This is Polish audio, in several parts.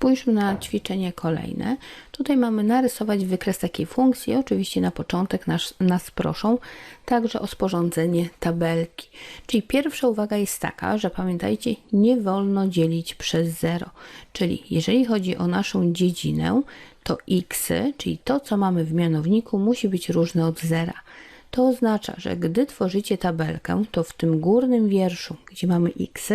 Spójrzmy na ćwiczenie kolejne. Tutaj mamy narysować wykres takiej funkcji. Oczywiście na początek nas, nas proszą także o sporządzenie tabelki. Czyli pierwsza uwaga jest taka, że pamiętajcie, nie wolno dzielić przez 0. Czyli jeżeli chodzi o naszą dziedzinę, to x, czyli to, co mamy w mianowniku, musi być różne od zera. To oznacza, że gdy tworzycie tabelkę, to w tym górnym wierszu, gdzie mamy x,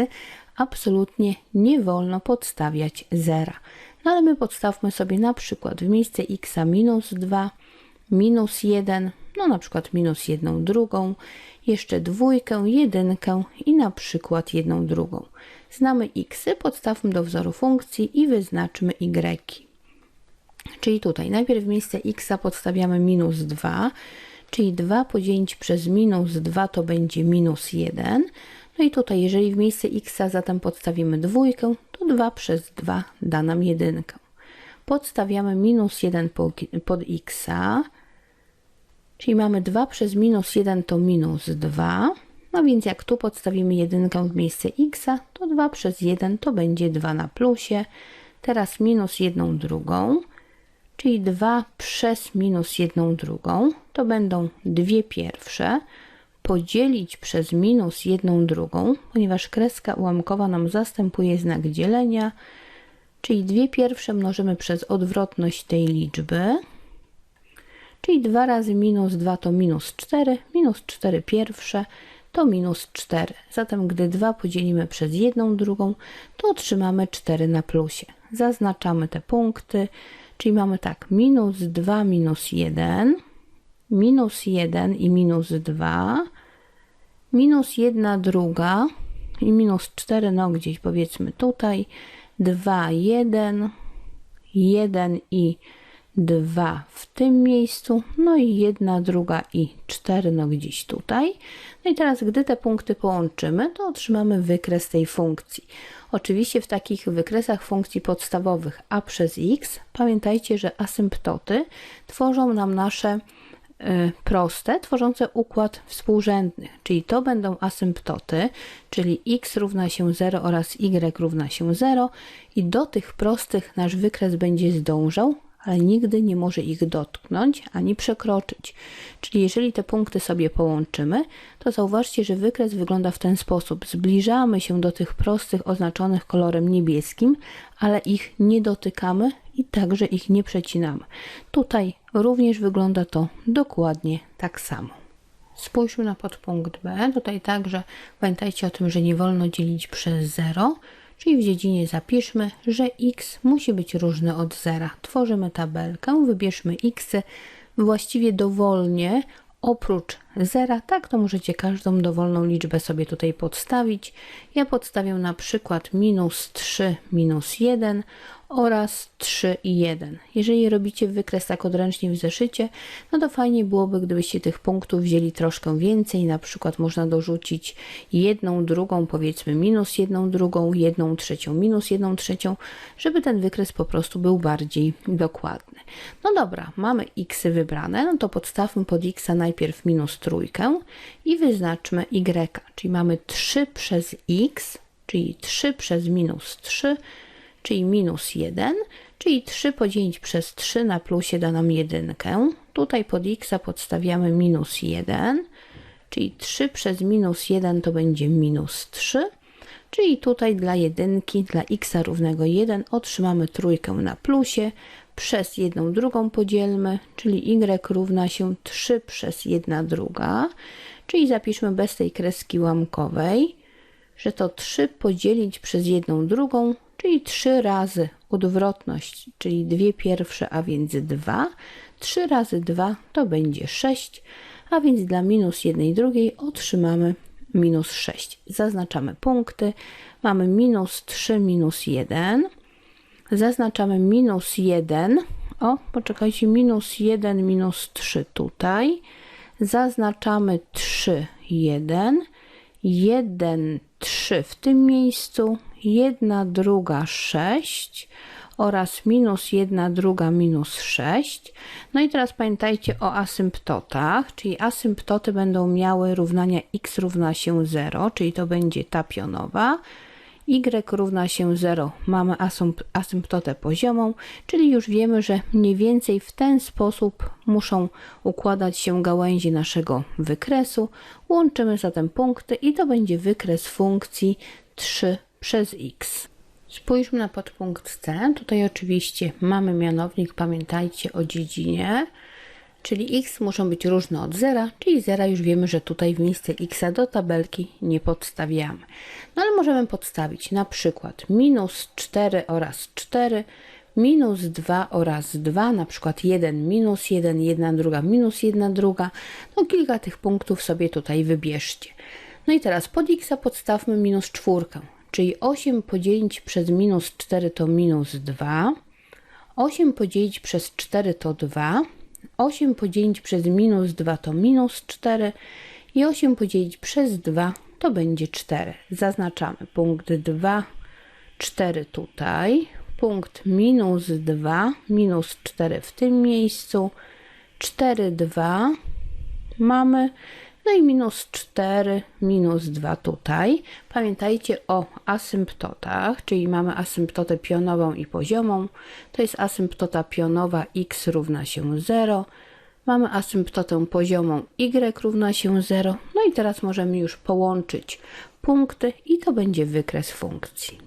absolutnie nie wolno podstawiać zera. No ale my podstawmy sobie na przykład w miejsce x minus 2, minus 1, no na przykład minus 1 drugą, jeszcze dwójkę, jedynkę i na przykład jedną drugą. Znamy x, podstawmy do wzoru funkcji i wyznaczmy y. Czyli tutaj najpierw w miejsce x podstawiamy minus 2, czyli 2 podzielić przez minus 2 to będzie minus 1. No i tutaj, jeżeli w miejsce x zatem podstawimy dwójkę, to 2 przez 2 da nam jedynkę. Podstawiamy minus 1 pod x, czyli mamy 2 przez minus 1 to minus 2. No więc jak tu podstawimy jedynkę w miejsce x, to 2 przez 1 to będzie 2 na plusie. Teraz minus 1 drugą czyli 2 przez minus 1 drugą, to będą dwie pierwsze, podzielić przez minus 1 drugą, ponieważ kreska ułamkowa nam zastępuje znak dzielenia, czyli dwie pierwsze mnożymy przez odwrotność tej liczby, czyli 2 razy minus 2 to minus 4, minus 4 pierwsze to minus 4. Zatem gdy 2 podzielimy przez 1 drugą, to otrzymamy 4 na plusie. Zaznaczamy te punkty, Czyli mamy tak, minus 2, minus 1, minus 1 i minus 2, minus 1 druga i minus 4, no gdzieś powiedzmy tutaj, 2, 1, 1 i 2 w tym miejscu, no i 1, druga i 4, no gdzieś tutaj. No i teraz, gdy te punkty połączymy, to otrzymamy wykres tej funkcji. Oczywiście w takich wykresach funkcji podstawowych a przez x pamiętajcie, że asymptoty tworzą nam nasze proste, tworzące układ współrzędny, czyli to będą asymptoty, czyli x równa się 0 oraz y równa się 0 i do tych prostych nasz wykres będzie zdążał, ale nigdy nie może ich dotknąć ani przekroczyć. Czyli jeżeli te punkty sobie połączymy, to zauważcie, że wykres wygląda w ten sposób. Zbliżamy się do tych prostych oznaczonych kolorem niebieskim, ale ich nie dotykamy i także ich nie przecinamy. Tutaj również wygląda to dokładnie tak samo. Spójrzmy na podpunkt B. Tutaj także pamiętajcie o tym, że nie wolno dzielić przez 0. Czyli w dziedzinie zapiszmy, że x musi być różny od zera. Tworzymy tabelkę, wybierzmy x właściwie dowolnie oprócz zera, tak to możecie każdą dowolną liczbę sobie tutaj podstawić. Ja podstawię na przykład minus 3, minus 1 oraz 3 i 1. Jeżeli robicie wykres tak odręcznie w zeszycie, no to fajnie byłoby, gdybyście tych punktów wzięli troszkę więcej, na przykład można dorzucić jedną drugą, powiedzmy minus jedną drugą, jedną trzecią, minus jedną trzecią, żeby ten wykres po prostu był bardziej dokładny. No dobra, mamy x wybrane, no to podstawmy pod x najpierw minus trójkę i wyznaczmy y, czyli mamy 3 przez x, czyli 3 przez minus 3, czyli minus 1, czyli 3 podzielić przez 3 na plusie da nam jedynkę. Tutaj pod x podstawiamy minus 1, czyli 3 przez minus 1 to będzie minus 3, czyli tutaj dla jedynki, dla x równego 1 otrzymamy trójkę na plusie, przez jedną drugą podzielmy, czyli y równa się 3 przez 1 druga, czyli zapiszmy bez tej kreski łamkowej, że to 3 podzielić przez jedną drugą czyli 3 razy odwrotność, czyli dwie pierwsze, a więc 2. 3 razy 2 to będzie 6, a więc dla minus jednej drugiej otrzymamy minus 6. Zaznaczamy punkty. Mamy minus 3, minus 1. Zaznaczamy minus 1. O, poczekajcie, minus 1, minus 3 tutaj. Zaznaczamy 3, 1. 1, 3 w tym miejscu, 1 druga 6 oraz minus 1 druga minus 6. No i teraz pamiętajcie o asymptotach, czyli asymptoty będą miały równania x równa się 0, czyli to będzie ta pionowa y równa się 0, mamy asymp- asymptotę poziomą, czyli już wiemy, że mniej więcej w ten sposób muszą układać się gałęzi naszego wykresu. Łączymy zatem punkty i to będzie wykres funkcji 3 przez x. Spójrzmy na podpunkt C. Tutaj oczywiście mamy mianownik, pamiętajcie o dziedzinie, czyli x muszą być różne od zera, czyli zera już wiemy, że tutaj w miejsce x do tabelki nie podstawiamy. No ale możemy podstawić na przykład minus 4 oraz 4, minus 2 oraz 2, na przykład 1 minus 1, 1 druga minus 1 druga. No kilka tych punktów sobie tutaj wybierzcie. No i teraz pod x podstawmy minus 4, czyli 8 podzielić przez minus 4 to minus 2, 8 podzielić przez 4 to 2, 8 podzielić przez minus 2 to minus 4 i 8 podzielić przez 2 to będzie 4. Zaznaczamy punkt 2, 4 tutaj, punkt minus 2, minus 4 w tym miejscu, 4, 2 mamy, no i minus 4, minus 2 tutaj. Pamiętajcie o asymptotach, czyli mamy asymptotę pionową i poziomą. To jest asymptota pionowa x równa się 0. Mamy asymptotę poziomą y równa się 0. No i teraz możemy już połączyć punkty i to będzie wykres funkcji.